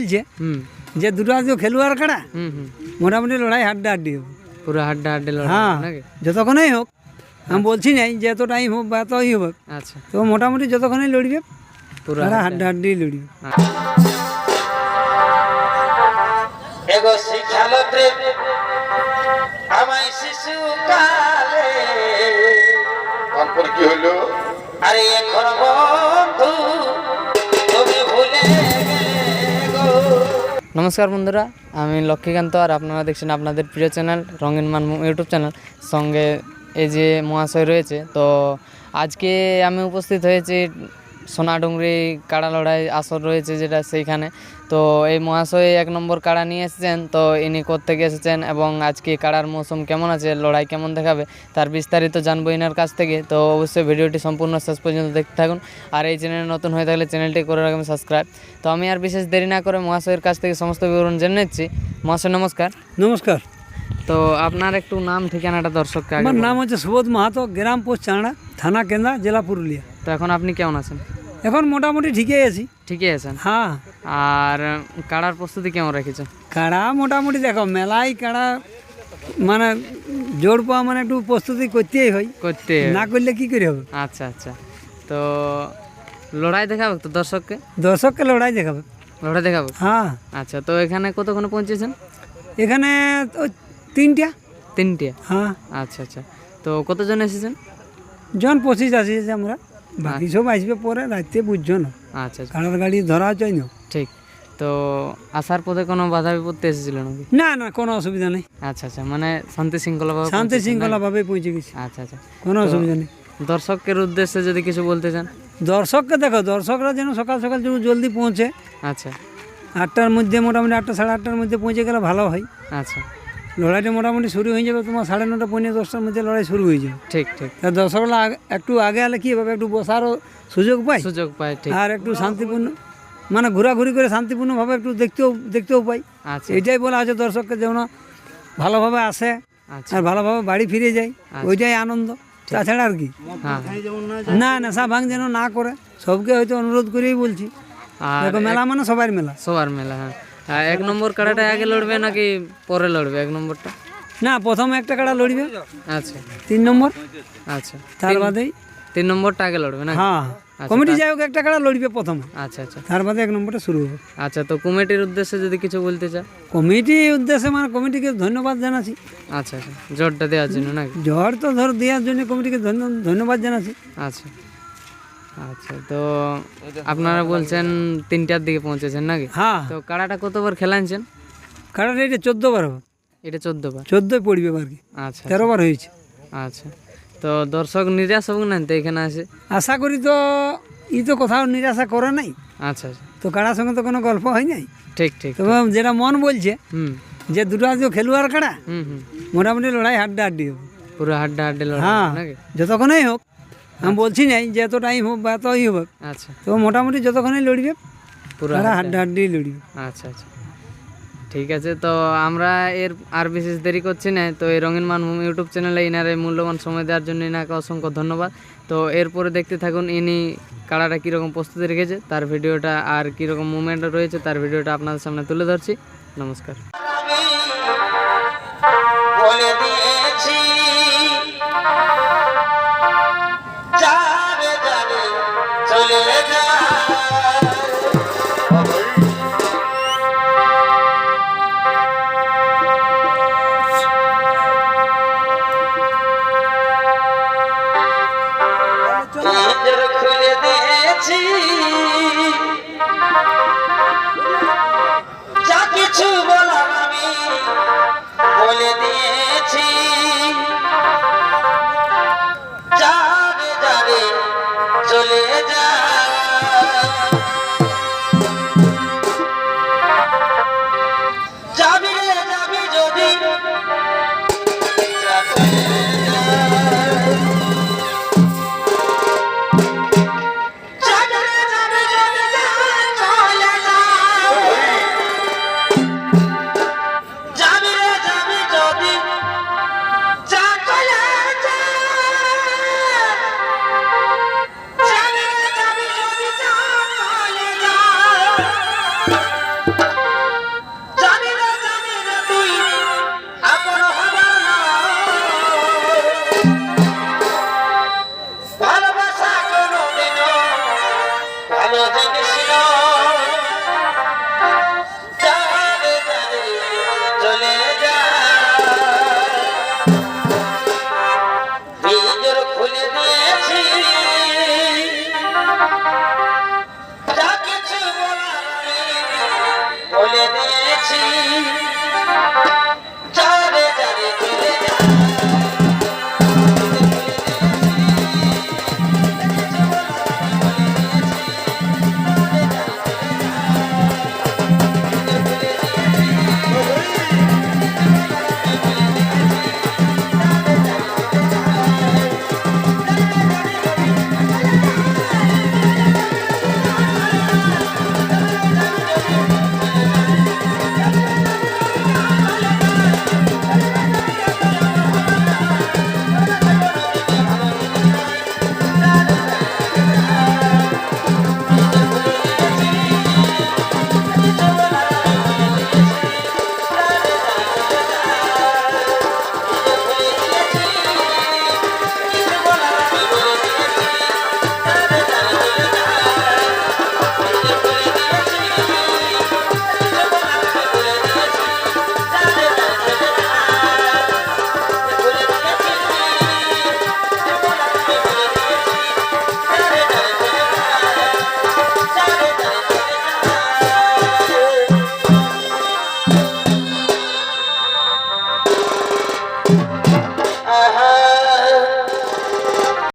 বলছে যে দুটো আজকে খেলোয়াড় কাড়া হুম হুম। মোটামুটি লড়াই হাড্ডা হাড্ডি হবে পুরো হাড্ডা হাড্ডি লড়াই হ্যাঁ যতক্ষণই হোক। আমি বলছি নাই যে এত টাইম হোক বা এতই হোক। আচ্ছা। তো মোটামুটি যতক্ষণই লড়বে পুরো হাড্ডা হাড্ডি লড়বে। এগো শিখালো প্রেম আমায় শিশু কালে। তারপর কি হলো আরে এখন নমস্কার বন্ধুরা, আমি লক্ষ্মীকান্ত আর আপনারা দেখছেন আপনাদের প্রিয় চ্যানেল রঙিন মান ইউটিউব চ্যানেল। সঙ্গে এই যে মহাশয় রয়েছে, তো আজকে আমি উপস্থিত হয়েছি সোনাডুংরি কাড়া লড়াই আসর রয়েছে যেটা সেইখানে। তো এই মহাশয় এক নম্বর কাড়া নিয়ে এসেছেন তো ইনি থেকে এসেছেন এবং আজকে কাড়ার মৌসুম কেমন আছে লড়াই কেমন দেখাবে তার বিস্তারিত জানব ইনার কাছ থেকে। তো অবশ্যই ভিডিওটি সম্পূর্ণ শেষ পর্যন্ত দেখতে থাকুন। আর এই চ্যানেলে নতুন হয়ে থাকলে চ্যানেলটি করে রাখবেন সাবস্ক্রাইব। তো আমি আর বিশেষ দেরি না করে মহাশয়ের কাছ থেকে সমস্ত বিবরণ জেনে নিচ্ছি। মহাশয় নমস্কার। নমস্কার। তো আপনার একটু নাম ঠিকানাটা দর্শককে আমার নাম হচ্ছে সুবোধ মাহাতো গ্রাম পোস্ট চাঁড়া থানা কেন্দ্রা জেলা পুরুলিয়া। তো এখন আপনি কেমন আছেন? এখন মোটামুটি ঠিকই আছি। ঠিকই আছেন? হ্যাঁ। আর কাড়ার প্রস্তুতি কেমন রেখেছেন কাড়া মোটামুটি দেখো মেলায় কাড়া মানে জোর পাওয়া মানে একটু প্রস্তুতি করতেই হয়। করতে না করলে কি করে হবে? আচ্ছা আচ্ছা। তো লড়াই দেখাবে তো দর্শককে? দর্শককে লড়াই দেখাবে। লড়াই দেখাবো? হ্যাঁ। আচ্ছা তো এখানে কতক্ষণ পৌঁছেছেন? এখানে ওই তিনটা। তিনটে? হ্যাঁ। আচ্ছা আচ্ছা। তো কতজন এসেছেন? জন পঁচিশ আসিয়েছি আমরা। বাকি সব আসবে পরে রাত্রে বুঝছ না। আচ্ছা আচ্ছা। কাড়ার গাড়ি ধরা চাই না। ঠিক। তো আসার পথে কোনো বাধা বিপত্তি এসেছিল নাকি? না না কোনো অসুবিধা নেই। আচ্ছা আচ্ছা মানে শান্তি শৃঙ্খলাভাবে শান্তি শৃঙ্খলা ভাবে পৌঁছে গেছি। আচ্ছা আচ্ছা। কোনো অসুবিধা নেই। দর্শকের উদ্দেশ্যে যদি কিছু বলতে চান। দর্শককে দেখো দর্শকরা যেন সকাল সকাল যেন জলদি পৌঁছে। আচ্ছা। আটটার মধ্যে মোটামুটি আটটা সাড়ে আটটার মধ্যে পৌঁছে গেলে ভালো হয়। আচ্ছা। লড়াইটা মোটামুটি শুরু হয়ে যাবে তোমার সাড়ে নটা পৌনে দশটার মধ্যে লড়াই শুরু হয়ে যাবে। ঠিক ঠিক। তা দর্শকরা একটু আগে আলে কী হবে? একটু বসারও সুযোগ পায় সুযোগ পায় ঠিক। আর একটু শান্তিপূর্ণ মানে ঘোরাঘুরি করে শান্তিপূর্ণভাবে একটু দেখতেও দেখতেও পাই। আচ্ছা। এইটাই বলা আছে দর্শককে যেন ভালোভাবে আসে আচ্ছা। আর ভালোভাবে বাড়ি ফিরে যায়। ওইটাই আনন্দ। তাছাড়া আর কি। না নেশা ভাঙ যেন না করে। সবকে হয়তো অনুরোধ করেই বলছি। মেলা মানে সবার মেলা। সবার মেলা হ্যাঁ। আর এক নম্বর কাড়াটা আগে লড়বে নাকি পরে লড়বে? এক নম্বরটা? না প্রথম একটা কাড়া লড়বে। আচ্ছা। তিন নম্বর। আচ্ছা। তার বাদেই তিন নম্বরটা আগে লড়বে না হ্যাঁ। কমিটি যাই হোক একটা কাড়া লড়বে প্রথম। আচ্ছা আচ্ছা। তার বাদে এক নম্বরটা শুরু হবে। আচ্ছা তো কমিটির উদ্দেশ্যে যদি কিছু বলতে চাও। কমিটি উদ্দেশ্যে মানে কমিটিকে ধন্যবাদ জানাচ্ছি। আচ্ছা আচ্ছা। জোরটা দেওয়ার জন্য নাকি? জ্বর তো ধর দেওয়ার জন্য কমিটিকে ধন্য- ধন্যবাদ জানাচ্ছি। আচ্ছা। আচ্ছা তো আপনারা বলছেন তিনটার দিকে পৌঁছেছেন নাকি? হ্যাঁ। তো কাড়াটা কতবার খেলানছেন কাড়াটা এটা চোদ্দ বার হবে। এটা চোদ্দ বার চোদ্দই পড়বে আর কি। আচ্ছা তেরো বার হয়েছে। আচ্ছা। তো দর্শক নিরাশ হোক না তো এখানে আসে? আশা করি তো ই তো কোথাও নিরাশা করে নাই। আচ্ছা আচ্ছা। তো কাড়ার সঙ্গে তো কোনো গল্প হয় নাই। ঠিক ঠিক তবে যেটা মন বলছে হুম। যে দুটো আজকে খেলোয়াড় কাড়া হুম হুম। মোটামুটি লড়াই হাড্ডা হাড্ডি হবে। পুরো হাড্ডা হাড্ডি লড়াই হ্যাঁ যতক্ষণই হোক। আমি বলছি নাই যে এত টাইম হোক বা এতই হোক। আচ্ছা। তো মোটামুটি যতক্ষণই লড়বে পুরো তারা হাড্ডা। হাড্ডি লড়বে। আচ্ছা আচ্ছা। ঠিক আছে তো আমরা এর আর বিশেষ দেরি করছি না তো এই রঙিন মানভূম ইউটিউব চ্যানেলে ইনার এই মূল্যবান সময় দেওয়ার জন্য ইনাকে অসংখ্য ধন্যবাদ। তো এরপরে দেখতে থাকুন ইনি কাড়াটা কীরকম প্রস্তুতি রেখেছে তার ভিডিওটা আর কীরকম মুভমেন্ট রয়েছে তার ভিডিওটা আপনাদের সামনে তুলে ধরছি। নমস্কার। বলে দিয়েছি যাবে যাবে চলে যা পিঞ্জর খুলে দিয়েছি যা কিছু বলার আমি বলে দিয়েছি। ভালো জিনিস